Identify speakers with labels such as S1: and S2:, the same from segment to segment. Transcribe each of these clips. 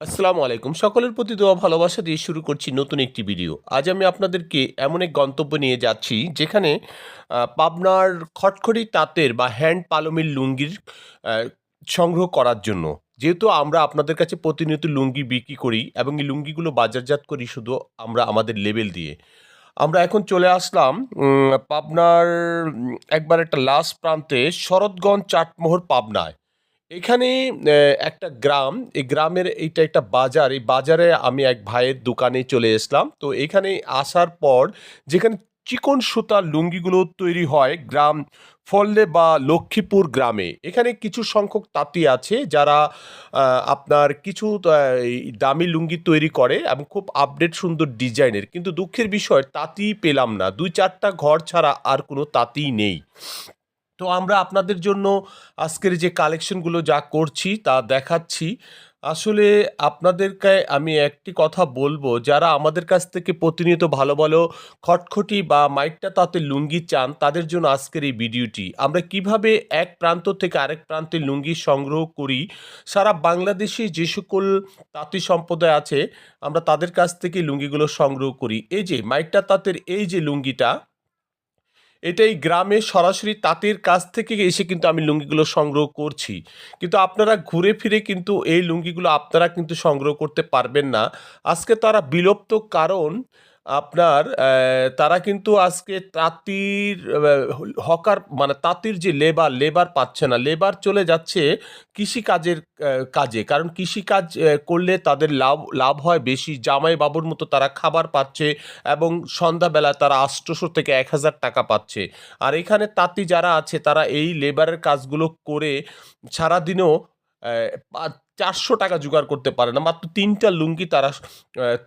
S1: আসসালামু আলাইকুম। সকলের প্রতি দোয়া, ভালোবাসা দিয়ে শুরু করছি নতুন একটি ভিডিও। আজ আমি আপনাদেরকে এমন এক গন্তব্য নিয়ে যাচ্ছি, যেখানে পাবনার খটখড়ি তাঁতের বা হ্যান্ড পালমের লুঙ্গির সংগ্রহ করার জন্য। যেহেতু আমরা আপনাদের কাছে প্রতিনিয়ত লুঙ্গি বিক্রি করি এবং এই লুঙ্গিগুলো বাজারজাত করি শুধু আমরা আমাদের লেবেল দিয়ে। আমরা এখন চলে আসলাম পাবনার একবার একটা লাস্ট প্রান্তে শরৎগঞ্জ চাটমোহর পাবনায়। এখানে একটা গ্রাম, এই গ্রামের এইটা একটা বাজার, এই বাজারে আমি এক ভাইয়ের দোকানে চলে এসলাম। তো এখানে আসার পর যেখানে চিকন সুতার লুঙ্গিগুলো তৈরি হয় গ্রাম ফললে বা লক্ষ্মীপুর গ্রামে। এখানে কিছু সংখ্যক তাঁতি আছে যারা আপনার কিছু দামি লুঙ্গি তৈরি করে এবং খুব আপডেট সুন্দর ডিজাইনের। কিন্তু দুঃখের বিষয়, তাঁতি পেলাম না। দুই চারটা ঘর ছাড়া আর কোনো তাঁতিই নেই। তো আমরা আপনাদের জন্য আজকের যে কালেকশনগুলো যা করছি তা দেখাচ্ছি। আসলে আপনাদেরকে আমি একটি কথা বলব, যারা আমাদের কাছ থেকে প্রতিনিয়ত ভালো ভালো খটখটি বা মাইকটা তাতে লুঙ্গি চান, তাদের জন্য আজকের এই ভিডিওটি। আমরা কীভাবে এক প্রান্ত থেকে আরেক প্রান্তে লুঙ্গি সংগ্রহ করি, সারা বাংলাদেশে যে সকল তাঁতি সম্প্রদায় আছে, আমরা তাদের কাছ থেকে লুঙ্গিগুলো সংগ্রহ করি। এই যে, মাইকটা তাঁতের এই যে লুঙ্গিটা এটাই গ্রামে সরাসরি তাঁতের কাছ থেকে এসে কিন্তু আমি লুঙ্গিগুলো সংগ্রহ করছি। কিন্তু আপনারা ঘুরে ফিরে কিন্তু এই লুঙ্গিগুলো আপনারা কিন্তু সংগ্রহ করতে পারবেন না। আজকে তারা বিলুপ্ত কারণ আপনার তারা কিন্তু আজকে তাঁতির হকার মানে তাঁতির যে লেবার লেবার পাচ্ছে না। লেবার চলে যাচ্ছে কৃষিকাজের কাজে। কারণ কৃষিকাজ করলে তাদের লাভ লাভ হয় বেশি। জামাই বাবুর মতো তারা খাবার পাচ্ছে এবং সন্ধ্যাবেলা তারা আটশোশো থেকে এক হাজার টাকা পাচ্ছে। আর এখানে তাঁতি যারা আছে, তারা এই লেবারের কাজগুলো করে সারাদিনও চারশো টাকা জোগাড় করতে পারে না, মাত্র তিনটা লুঙ্গি তারা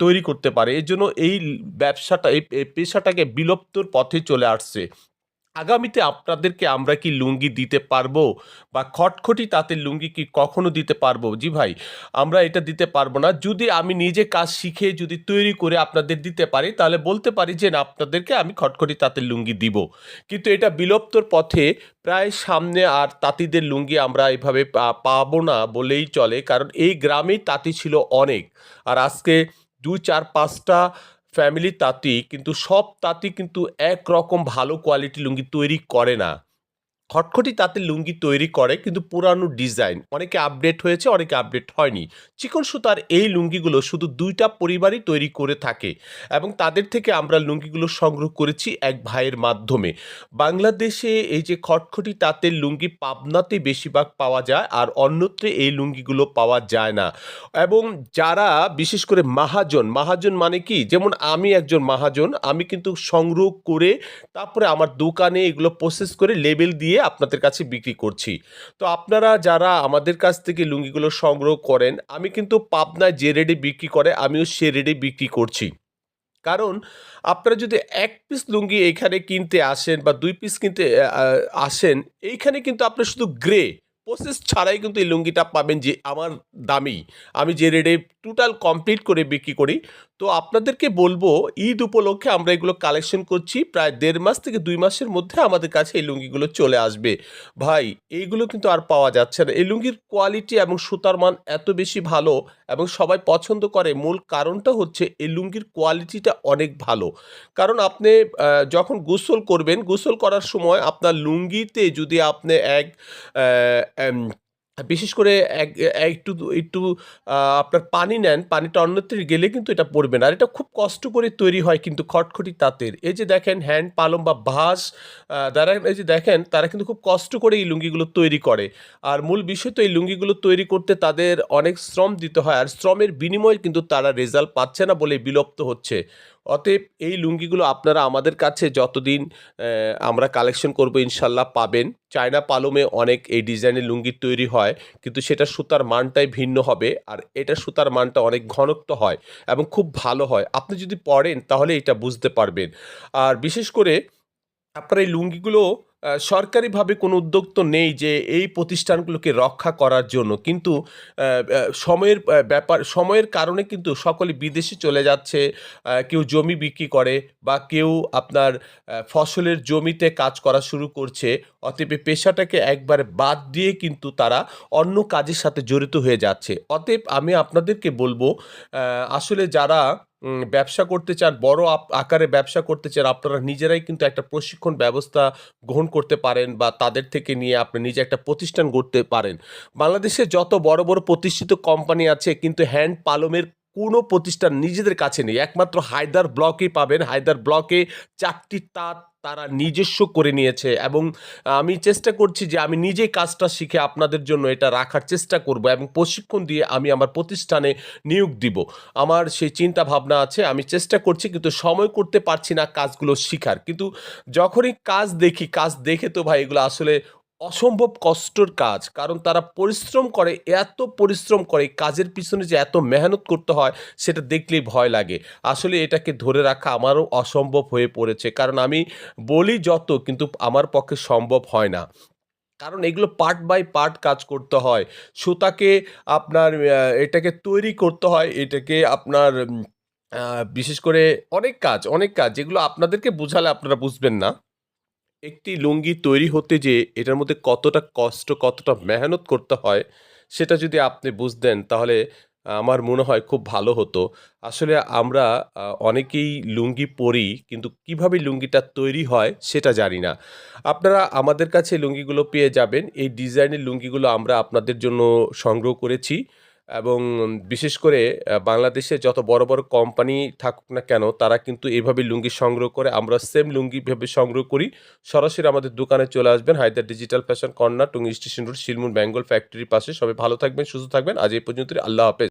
S1: তৈরি করতে পারে। এই জন্য এই ব্যবসাটা এই পেশাটাকে বিলুপ্তর পথে চলে আসছে। আগামীতে আপনাদেরকে আমরা কি লুঙ্গি দিতে পারব? বা খটখটি তাতে লুঙ্গি কি কখনো দিতে পারব? জি ভাই, আমরা এটা দিতে পারব না। যদি আমি নিজে কাজ শিখে যদি তৈরি করে আপনাদের দিতে পারি, তাহলে বলতে পারি যে, না, আপনাদেরকে আমি খটখটি তাঁতের লুঙ্গি দিব। কিন্তু এটা বিলুপ্তর পথে প্রায় সামনে আর তাঁতিদের লুঙ্গি আমরা এভাবে পাবো না বলেই চলে। কারণ এই গ্রামেই তাঁতি ছিল অনেক। আর আজকে দু, চার, পাঁচটা ফ্যামিলি তাঁতি কিন্তু সব তাঁতি কিন্তু একরকম ভালো কোয়ালিটি লুঙ্গি তৈরি করে না। খটখটি তাতে লুঙ্গি তৈরি করে, কিন্তু পুরানো ডিজাইন। অনেকে আপডেট হয়েছে, অনেকে আপডেট হয়নি। চিকন সুতার এই লুঙ্গিগুলো শুধু দুইটা পরিবারই তৈরি করে থাকে এবং তাদের থেকে আমরা লুঙ্গিগুলো সংগ্রহ করেছি এক ভাইয়ের মাধ্যমে। বাংলাদেশে এই যে খটখটি তাঁতের লুঙ্গি পাবনাতে বেশিরভাগ পাওয়া যায় আর অন্যত্রে এই লুঙ্গিগুলো পাওয়া যায় না। এবং যারা, বিশেষ করে মাহাজন মাহাজন মানে কি? যেমন আমি একজন মাহাজন, আমি কিন্তু সংগ্রহ করে তারপরে আমার দোকানে এগুলো প্রসেস করে লেবেল দিয়ে আপনাদের কাছে বিক্রি করছি। তো আপনারা যারা আমাদের কাছ থেকে লুঙ্গিগুলো সংগ্রহ করেন, আমি কিন্তু পাবনায় যে রেটে বিক্রি করে, আমিও সে রেটে বিক্রি করছি। কারণ আপনারা যদি এক পিস লুঙ্গি এখানে কিনতে আসেন বা দুই পিস কিনতে আসেন, এইখানে কিন্তু আপনার শুধু গ্রে প্রসেস ছাড়াই কিন্তু এই লুঙ্গিটা পাবেন যে আমার দামি। আমি যে রেটে টোটাল কমপ্লিট করে বিক্রি করি। তো আপনাদেরকে বলব, ঈদ উপলক্ষে আমরা এগুলো কালেকশন করছি। প্রায় দেড় মাস থেকে দুই মাসের মধ্যে আমাদের কাছে এই লুঙ্গিগুলো চলে আসবে। ভাই, এইগুলো কিন্তু আর পাওয়া যাচ্ছে না। এই লুঙ্গির কোয়ালিটি এবং সুতার মান এত বেশি ভালো এবং সবাই পছন্দ করে, মূল কারণটা হচ্ছে এই লুঙ্গির কোয়ালিটিটা অনেক ভালো। কারণ আপনি যখন গোসল করবেন, গোসল করার সময় আপনার লুঙ্গিতে যদি আপনি এক বিশেষ করে এক এক- একটু একটু আপনার পানি নেন, পানিটা অন্যত্র গেলে কিন্তু এটা পড়বে না। আর এটা খুব কষ্ট করে তৈরি হয় কিন্তু খটখটি তাঁতের। এই যে দেখেন হ্যান্ড পালম বা ভাস দ্বারা এই যে দেখেন তারা কিন্তু খুব কষ্ট করে এই লুঙ্গিগুলো তৈরি করে। আর মূল বিষয় তো এই লুঙ্গিগুলো তৈরি করতে তাদের অনেক শ্রম দিতে হয়। আর শ্রমের বিনিময়ে কিন্তু তারা রেজাল্ট পাচ্ছে না বলে বিলুপ্ত হচ্ছে। অতএব এই লুঙ্গিগুলো আপনারা আমাদের কাছে যতদিন আমরা কালেকশন করব ইনশাল্লাহ পাবেন। চায়না পালমে অনেক এই ডিজাইনের লুঙ্গি তৈরি হয়, কিন্তু সেটা সুতার মানটাই ভিন্ন হবে আর এটা সুতার মানটা অনেক ঘনত্ব হয় এবং খুব ভালো হয়। আপনি যদি পড়েন তাহলে এটা বুঝতে পারবেন। আর বিশেষ করে আপনার এই লুঙ্গিগুলো সরকারিভাবে কোনো উদ্যোগ তো নেই যে এই প্রতিষ্ঠানগুলোকে রক্ষা করার জন্য, কিন্তু সময়ের ব্যাপার, সময়ের কারণে কিন্তু সকলে বিদেশে চলে যাচ্ছে কেউ জমি বিক্রি করে বা কেউ আপনার ফসলের জমিতে কাজ করা শুরু করছে, অতএব পেশাটাকে একবারে বাদ দিয়ে কিন্তু তারা অন্য কাজের সাথে জড়িত হয়ে যাচ্ছে। অতএব আমি আপনাদেরকে বলব আসলে যারা ব্যবসা করতে চান, বড় আকারে ব্যবসা করতে চান, আপনারা নিজেরাই কিন্তু একটা প্রশিক্ষণ ব্যবস্থা গ্রহণ করতে পারেন বা তাদের থেকে নিয়ে আপনি নিজে একটা প্রতিষ্ঠান গড়তে পারেন। বাংলাদেশে যত বড় বড় প্রতিষ্ঠিত কোম্পানি আছে, কিন্তু হ্যান্ড পালমের কোনো প্রতিষ্ঠান নিজেদের কাছে নেই। একমাত্র হায়দার ব্লকেই পাবেন। হায়দার ব্লকে চারটি তাঁত তারা নিজস্ব করে নিয়েছে এবং আমি চেষ্টা করছি যে আমি নিজেই কাজটা শিখে আপনাদের জন্য এটা রাখার চেষ্টা করব এবং প্রশিক্ষণ দিয়ে আমি আমার প্রতিষ্ঠানে নিয়োগ দিব। আমার সেই চিন্তা ভাবনা আছে, আমি চেষ্টা করছি কিন্তু সময় করতে পারছি না কাজগুলো শিখার। কিন্তু যখনই কাজ দেখি, কাজ দেখে তো ভাই এগুলো আসলে অসম্ভব কষ্টর কাজ, কারণ তারা পরিশ্রম করে, এত পরিশ্রম করে, কাজের পিছনে যে এত মেহনত করতে হয়, সেটা দেখলেই ভয় লাগে। আসলে এটাকে ধরে রাখা আমারও অসম্ভব হয়ে পড়েছে, কারণ আমি বলি যত, কিন্তু আমার পক্ষে সম্ভব হয় না। কারণ এগুলো পার্ট বাই পার্ট কাজ করতে হয়। সুতাকে আপনার এটাকে তৈরি করতে হয়, এটাকে আপনার বিশেষ করে অনেক কাজ অনেক কাজ, যেগুলো আপনাদেরকে বুঝালে আপনারা বুঝবেন না। একটি লুঙ্গি তৈরি হতে যে এটার মধ্যে কতটা কষ্ট, কতটা মেহনত করতে হয়, সেটা যদি আপনি বুঝতেন, তাহলে আমার মনে হয় খুব ভালো হতো। আসলে আমরা অনেকেই লুঙ্গি পরি, কিন্তু কীভাবে লুঙ্গিটা তৈরি হয় সেটা জানি না। আপনারা আমাদের কাছে লুঙ্গিগুলো পেয়ে যাবেন। এই ডিজাইনের লুঙ্গিগুলো আমরা আপনাদের জন্য সংগ্রহ করেছি। এবং বিশেষ করে বাংলাদেশে যত বড় বড় কোম্পানি থাকুক না কেন, তারা কিন্তু এইভাবে লুঙ্গি সংগ্রহ করে, আমরা সেম লুঙ্গি ভেবে সংগ্রহ করি। সরাসরি আমাদের দোকানে চলে আসবেন, Haider digital fashion corner Tungi station road Shilmun Bengal ফ্যাক্টরির পাশে। সবাই ভালো থাকবেন, সুস্থ থাকবেন। আজ এই পর্যন্ত আল্লাহ হাফেজ।